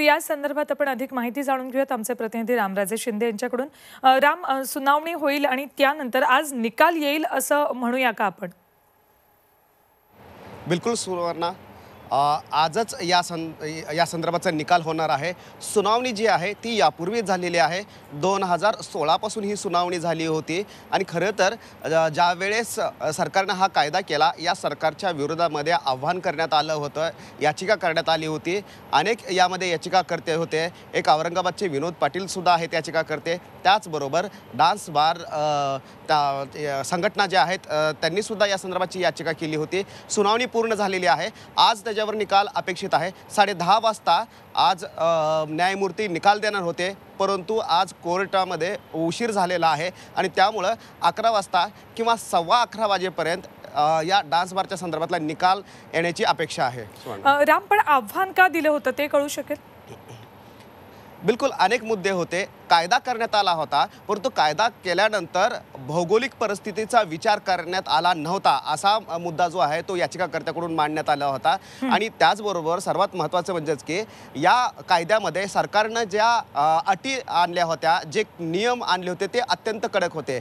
या संदर्भात आपण अधिक माहिती जाणून घेऊयात. आमचे प्रतिनिधी रामराजे शिंदे यांच्याकडून. राम सुनावणी होईल आणि त्यानंतर आज निकाल येईल असं म्हणूया का आपण? बिलकुल सुवर्णा आजच या सं या संदर्भाचा निकाल होणार आहे. सुनावणी जी आहे ती यापूर्वीच झालेली आहे. दोन हजार सोळापासून ही सुनावणी झाली होती. आणि खरं तर ज्यावेळेस ज्या वेळेस सरकारनं हा कायदा केला या सरकारच्या विरोधामध्ये आव्हान करण्यात आलं होतं याचिका करण्यात आली होती. अनेक यामध्ये याचिकाकर्ते होते. एक औरंगाबादचे विनोद पाटीलसुद्धा आहेत याचिकाकर्ते त्याचबरोबर डान्स बार त्या संघटना ज्या आहेत त्यांनीसुद्धा या संदर्भाची याचिका केली होती. सुनावणी पूर्ण झालेली आहे. आज त्याच्या त्याच्यावर निकाल अपेक्षित आहे. साडे दहा वाजता आज न्यायमूर्ती निकाल देणार होते परंतु आज कोर्टामध्ये उशीर झालेला आहे आणि त्यामुळं अकरा वाजता किंवा सव्वा अकरा वाजेपर्यंत या डान्स बारच्या संदर्भातला निकाल येण्याची अपेक्षा आहे. राम पण आव्हान का दिलं होतं ते कळू शकेल? बिलकुल अनेक मुद्दे होते. कायदा करण्यात आला होता परंतु कायदा केल्यानंतर भौगोलिक परिस्थितीचा विचार करण्यात आला नव्हता असा मुद्दा जो आहे तो याचिकाकर्त्याकडून मांडण्यात आला होता. आणि त्याचबरोबर सर्वात महत्त्वाचं म्हणजेच की या कायद्यामध्ये सरकारनं ज्या अटी आणल्या होत्या जे नियम आणले होते ते अत्यंत कडक होते.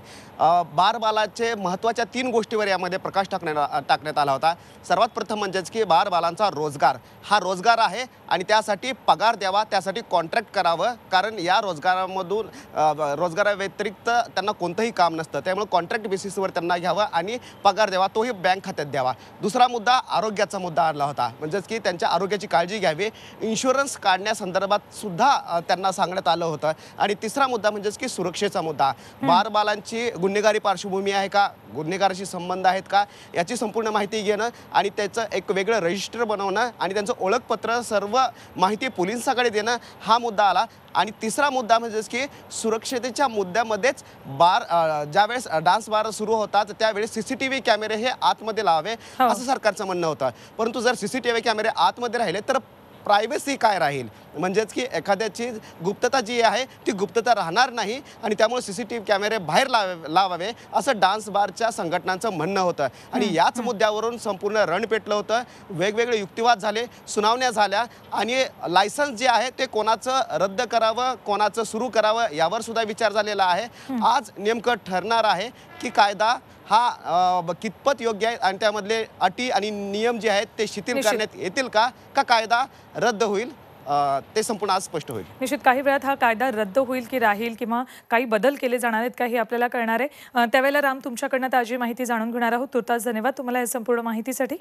बारबालाचे महत्त्वाच्या तीन गोष्टीवर यामध्ये प्रकाश टाकण्यात टाकण्यात आला होता. सर्वात प्रथम म्हणजेच की बारबालांचा रोजगार. हा रोजगार आहे आणि त्यासाठी पगार द्यावा त्यासाठी कॉन्ट्रॅक्ट करावं कारण या रोजगारामधून ब- रोजगाराव्यतिरिक्त त्यांना कोणतंही काम नसतं. त्यामुळे कॉन्ट्रॅक्ट बेसिसवर त्यांना घ्यावं आणि पगार द्यावा तोही बँक खात्यात द्यावा. दुसरा मुद्दा आरोग्याचा मुद्दा आणला होता. म्हणजेच की त्यांच्या आरोग्याची काळजी घ्यावी. इन्शुरन्स काढण्यासंदर्भात सुद्धा त्यांना सांगण्यात आलं होतं. आणि तिसरा मुद्दा म्हणजेच की सुरक्षेचा मुद्दा. बारबालांची गुन्हेगारी पार्श्वभूमी आहे का? गुन्हेगाराशी संबंध आहेत का याची संपूर्ण माहिती घेणं आणि त्याचं एक वेगळं रजिस्टर बनवणं आणि त्यांचं ओळखपत्र सर्व माहिती पोलिसांकडे देणं हा मुद्दा आला आणि तिसरा मुद्दा म्हणजेच की सुरक्षतेच्या मुद्द्यामध्येच बार ज्यावेळेस डान्स बार सुरू होतात त्यावेळेस सी सी टी व्ही कॅमेरे हे आतमध्ये लावावे हो. असं सरकारचं म्हणणं होतं परंतु जर सी सी टी व्ही कॅमेरे आतमध्ये राहिले तर प्रायव्हसी काय राहील? म्हणजेच की एखाद्याची गुप्तता जी आहे ती गुप्तता राहणार नाही आणि त्यामुळे सी सी टी व्ही कॅमेरे बाहेर लावे लावावे असं डान्स बारच्या संघटनांचं म्हणणं होतं. आणि याच मुद्द्यावरून संपूर्ण रण पेटलं होतं. वेगवेगळे युक्तिवाद झाले सुनावण्या झाल्या आणि लायसन्स जे आहे ते कोणाचं रद्द करावं कोणाचं सुरू करावं यावर सुद्धा विचार झालेला आहे. आज नेमकं ठरणार आहे की कायदा हा कितपत योग्य आहे आणि त्यामधले अटी आणि नियम जे आहेत ते शिथिल. करण्यात येतील का? का कायदा रद्द होईल ते संपूर्ण आज स्पष्ट होईल. निश्चित काही वेळात हा कायदा रद्द होईल की राहील किंवा काही बदल केले जाणार आहेत का हे आपल्याला कळणार आहे. त्यावेळेला राम तुमच्याकडनं ताजी माहिती जाणून घेणार आहोत. तुर्तास धन्यवाद. तुम्हाला या संपूर्ण माहितीसाठी.